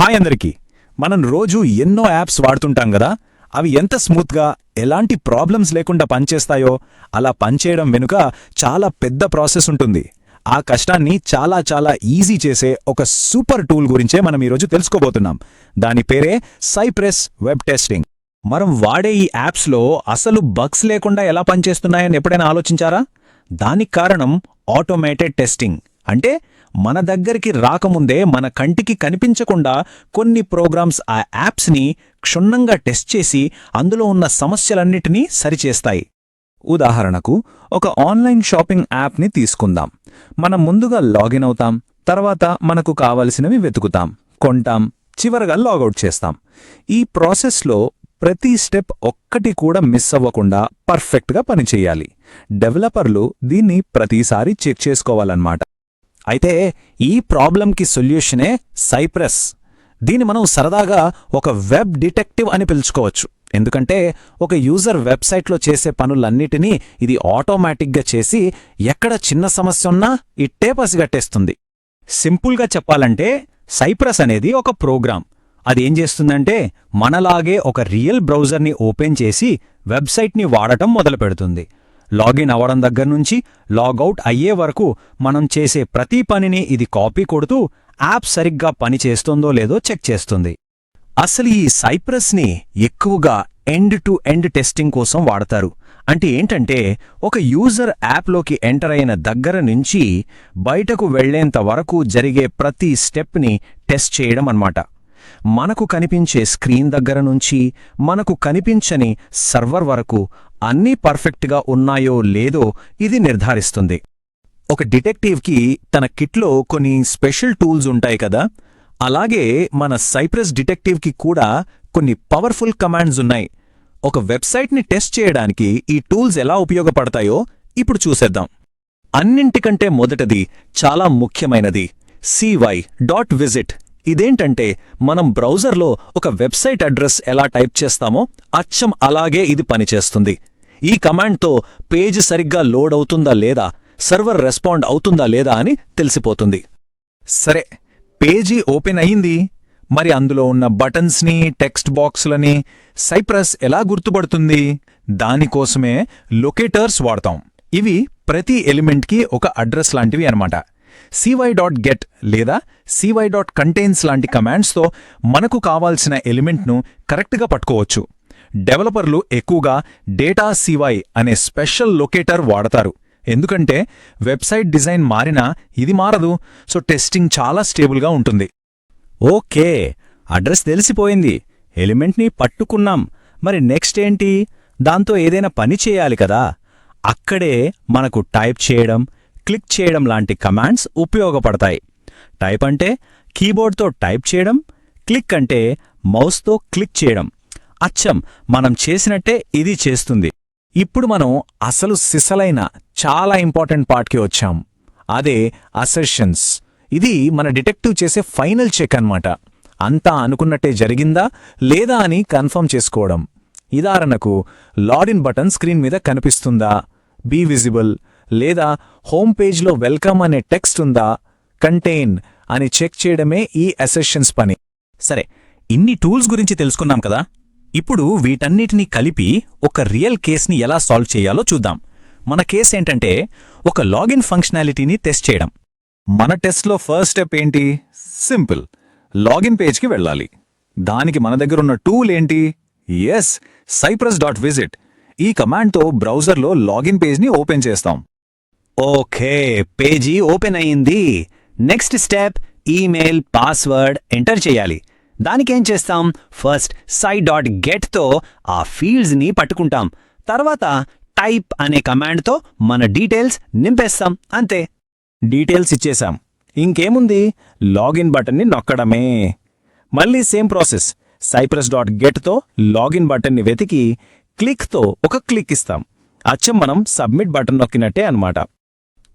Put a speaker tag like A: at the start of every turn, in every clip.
A: Hi అందరికీ. మనం రోజు ఎన్నో యాప్స్ వాడుతుంటాం కదా అవి ఎంత స్మూత్గా ఎలాంటి ప్రాబ్లమ్స్ లేకుండా పనిచేస్తాయో అలా పనిచేయడం వెనుక చాలా పెద్ద ప్రాసెస్ ఉంటుంది. ఆ కష్టాన్ని చాలా చాలా ఈజీ చేసే ఒక సూపర్ టూల్ గురించే మనం ఈరోజు తెలుసుకోబోతున్నాం. దాని పేరే సైప్రెస్ వెబ్ టెస్టింగ్. మనం వాడే ఈ యాప్స్లో అసలు బగ్స్ లేకుండా ఎలా పనిచేస్తున్నాయని ఎప్పుడైనా ఆలోచించారా? దానికి కారణం ఆటోమేటెడ్ టెస్టింగ్. అంటే మన దగ్గరికి రాకముందే మన కంటికి కనిపించకుండా కొన్ని ప్రోగ్రామ్స్ ఆ యాప్స్ని క్షుణ్ణంగా టెస్ట్ చేసి అందులో ఉన్న సమస్యలన్నిటినీ సరిచేస్తాయి. ఉదాహరణకు ఒక ఆన్లైన్ షాపింగ్ యాప్ని తీసుకుందాం. మనం ముందుగా లాగిన్ అవుతాం తర్వాత మనకు కావలసినవి వెతుకుతాం కొంటాం చివరగా లాగౌట్ చేస్తాం. ఈ ప్రాసెస్లో ప్రతి స్టెప్ ఒక్కటి కూడా మిస్ అవ్వకుండా పర్ఫెక్ట్గా పనిచేయాలి. డెవలపర్లు దీన్ని ప్రతిసారి చెక్ చేసుకోవాలన్నమాట. అయితే ఈ ప్రాబ్లంకి సొల్యూషనే సైప్రస్. దీన్ని మనం సరదాగా ఒక వెబ్ డిటెక్టివ్ అని పిలుచుకోవచ్చు. ఎందుకంటే ఒక యూజర్ వెబ్సైట్లో చేసే పనులన్నిటినీ ఇది ఆటోమేటిక్గా చేసి ఎక్కడ చిన్న సమస్య ఉన్నా ఇట్టే పసిగట్టేస్తుంది సింపుల్గా చెప్పాలంటే సైప్రస్ అనేది ఒక ప్రోగ్రాం అదేం చేస్తుందంటే మనలాగే ఒక రియల్ బ్రౌజర్ని ఓపెన్ చేసి వెబ్సైట్ని వాడటం మొదలుపెడుతుంది. లాగిన్ అవ్వడం దగ్గర నుంచి లాగౌట్ అయ్యే వరకు మనం చేసే ప్రతి పనిని ఇది కాపీ కొడుతూ యాప్ సరిగ్గా పనిచేస్తుందో లేదో చెక్ చేస్తుంది. అసలు ఈ సైప్రస్ని ఎక్కువగా ఎండ్ టు ఎండ్ టెస్టింగ్ కోసం వాడతారు. అంటే ఏంటంటే ఒక యూజర్ యాప్లోకి ఎంటర్ అయిన దగ్గర నుంచి బయటకు వెళ్ళేంత వరకు జరిగే ప్రతి స్టెప్ని టెస్ట్ చేయడం అన్నమాట. మనకు కనిపించే స్క్రీన్ దగ్గర నుంచి మనకు కనిపించని సర్వర్ వరకు అన్నీ పర్ఫెక్ట్గా ఉన్నాయో లేదో ఇది నిర్ధారిస్తుంది. ఒక డిటెక్టివ్కి తన కిట్లో కొన్ని స్పెషల్ టూల్స్ ఉంటాయి కదా అలాగే మన సైప్రస్ డిటెక్టివ్కి కూడా కొన్ని పవర్ఫుల్ కమాండ్స్ ఉన్నాయి. ఒక వెబ్సైట్ని టెస్ట్ చేయడానికి ఈ టూల్స్ ఎలా ఉపయోగపడతాయో ఇప్పుడు చూసేద్దాం. అన్నింటికంటే మొదటది చాలా ముఖ్యమైనది సివై డాట్ విజిట్ ఇదేంటంటే మనం బ్రౌజర్లో ఒక వెబ్సైట్ అడ్రస్ ఎలా టైప్ చేస్తామో అచ్చం అలాగే ఇది పనిచేస్తుంది. ఈ కమాండ్తో పేజ్ సరిగ్గా లోడ్ అవుతుందా లేదా సర్వర్ రెస్పాండ్ అవుతుందా లేదా అని తెలిసిపోతుంది. సరే పేజీ ఓపెన్ అయింది. మరి అందులో ఉన్న బటన్స్ని టెక్స్ట్ బాక్సులని సైప్రస్ ఎలా గుర్తుపడుతుంది? దానికోసమే లొకేటర్స్ వాడతాం. ఇవి ప్రతి ఎలిమెంట్కి ఒక అడ్రస్ లాంటివి అన్నమాట. సివై డాట్ గెట్ లేదా సివై డాట్ కంటైన్స్ లాంటి కమాండ్స్తో మనకు కావాల్సిన ఎలిమెంట్ను కరెక్ట్గా పట్టుకోవచ్చు. డెవలపర్లు ఎక్కువగా డేటా సివై అనే స్పెషల్ లొకేటర్ వాడతారు. ఎందుకంటే వెబ్సైట్ డిజైన్ మారినా ఇది మారదు సో టెస్టింగ్ చాలా స్టేబుల్గా ఉంటుంది. ఓకే అడ్రస్ తెలిసిపోయింది. ఎలిమెంట్ని పట్టుకున్నాం. మరి నెక్స్ట్ ఏంటి? దాంతో ఏదైనా పని చేయాలి కదా. అక్కడే మనకు టైప్ చేయడం క్లిక్ చేయడం లాంటి కమాండ్స్ ఉపయోగపడతాయి. టైప్ అంటే కీబోర్డ్తో టైప్ చేయడం క్లిక్ అంటే మౌస్తో క్లిక్ చేయడం. అచ్చం మనం చేసినట్టే ఇది చేస్తుంది. ఇప్పుడు మనం అసలు సిసలైన చాలా ఇంపార్టెంట్ పార్ట్కి వచ్చాం. అదే అసెషన్స్ ఇది మన డిటెక్టివ్ చేసే ఫైనల్ చెక్ అన్నమాట. అంతా అనుకున్నట్టే జరిగిందా లేదా అని కన్ఫర్మ్ చేసుకోవడం. ఉదాహరణకు లాడిన్ బటన్ స్క్రీన్ మీద కనిపిస్తుందా? Be visible. లేదా హోమ్ పేజ్లో వెల్కమ్ అనే టెక్స్ట్ ఉందా? కంటైన్ అని చెక్ చేయడమే ఈ అసెషన్స్ పని. సరే ఇన్ని టూల్స్ గురించి తెలుసుకున్నాం కదా? ఇప్పుడు వీటన్నిటినీ కలిపి ఒక రియల్ కేస్ని ఎలా సాల్వ్ చేయాలో చూద్దాం. మన కేస్ ఏంటంటే ఒక లాగిన్ ఫంక్షనాలిటీని టెస్ట్ చేయడం. మన టెస్ట్లో ఫస్ట్ స్టెప్ ఏంటి? సింపుల్. లాగిన్ పేజ్కి వెళ్ళాలి. దానికి మన దగ్గర ఉన్న టూల్ ఏంటి? ఎస్ సైప్రస్ డాట్ విజిట్ ఈ కమాండ్తో బ్రౌజర్లో లాగిన్ పేజ్ని ఓపెన్ చేస్తాం. ఓకే పేజీ ఓపెన్ అయ్యింది. Next step email password enter చేయాలి. దానికేం చేస్తాం? ఫస్ట్ సై డాట్ గెట్తో ఆ ఫీల్డ్స్ని పట్టుకుంటాం. తర్వాత టైప్ అనే కమాండ్తో మన డీటెయిల్స్ నింపేస్తాం. అంతే. డీటెయిల్స్ ఇచ్చేశాం. ఇంకేముంది? లాగిన్ బటన్ని నొక్కడమే. మళ్ళీ సేమ్ ప్రాసెస్ సైప్రస్ డాట్ గెట్తో లాగిన్ బటన్ని వెతికి క్లిక్తో ఒక క్లిక్ ఇస్తాం. అచ్చం మనం సబ్మిట్ బటన్ నొక్కినట్టే అనమాట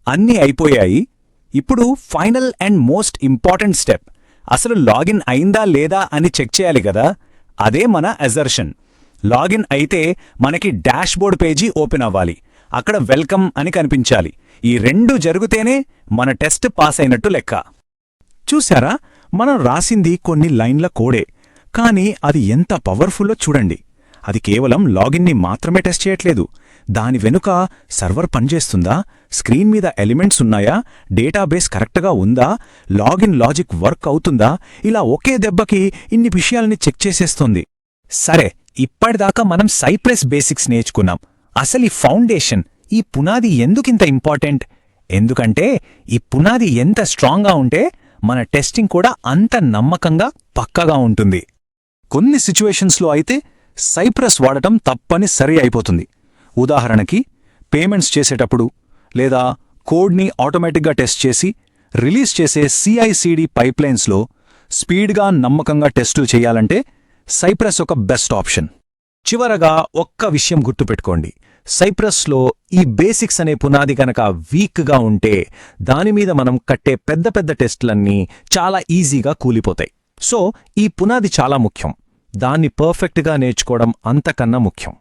A: అన్నీ అయిపోయాయి. ఇప్పుడు final and most important step అసలు లాగిన్ అయిందా లేదా అని చెక్ చేయాలి కదా? అదే మన అజర్షన్ లాగిన్ అయితే మనకి డాష్బోర్డ్ పేజీ ఓపెన్ అవ్వాలి. అక్కడ వెల్కమ్ అని కనిపించాలి. ఈ రెండు జరిగితేనే మన టెస్ట్ పాస్ అయినట్టు లెక్క. చూశారా? మనం రాసింది కొన్ని లైన్ల కోడే. కానీ అది ఎంత పవర్ఫుల్లో చూడండి. అది కేవలం లాగిన్ని మాత్రమే టెస్ట్ చేయట్లేదు. దాని వెనుక సర్వర్ పనిచేస్తుందా? స్క్రీన్ మీద ఎలిమెంట్స్ ఉన్నాయా? డేటాబేస్ కరెక్ట్గా ఉందా? లాగిన్ లాజిక్ వర్క్ అవుతుందా? ఇలా ఒకే దెబ్బకి ఇన్ని విషయాల్ని చెక్ చేసేస్తోంది.
B: సరే ఇప్పటిదాకా మనం సైప్రెస్ బేసిక్స్ నేర్చుకున్నాం. అసలు ఈ ఫౌండేషన్ ఈ పునాది ఎందుకింత ఇంపార్టెంట్? ఎందుకంటే ఈ పునాది ఎంత స్ట్రాంగ్గా ఉంటే మన టెస్టింగ్ కూడా అంత నమ్మకంగా పక్కగా ఉంటుంది.
A: కొన్ని సిచ్యువేషన్స్లో అయితే సైప్రస్ వాడటం తప్పని సరి అయిపోతుంది. ఉదాహరణకి పేమెంట్స్ చేసేటప్పుడు లేదా కోడ్ని ఆటోమేటిక్గా టెస్ట్ చేసి రిలీజ్ చేసే సిఐసిడి పైప్లైన్స్లో స్పీడ్గా నమ్మకంగా టెస్టులు చేయాలంటే సైప్రస్ ఒక బెస్ట్ ఆప్షన్. చివరగా ఒక్క విషయం గుర్తుపెట్టుకోండి. సైప్రస్లో ఈ బేసిక్స్ అనే పునాది కనుక వీక్గా ఉంటే దానిమీద మనం కట్టే పెద్ద పెద్ద టెస్టులన్నీ చాలా ఈజీగా కూలిపోతాయి. సో ఈ పునాది చాలా ముఖ్యం. దాన్ని పర్ఫెక్ట్గా నేర్చుకోవడం అంతకన్నా ముఖ్యం.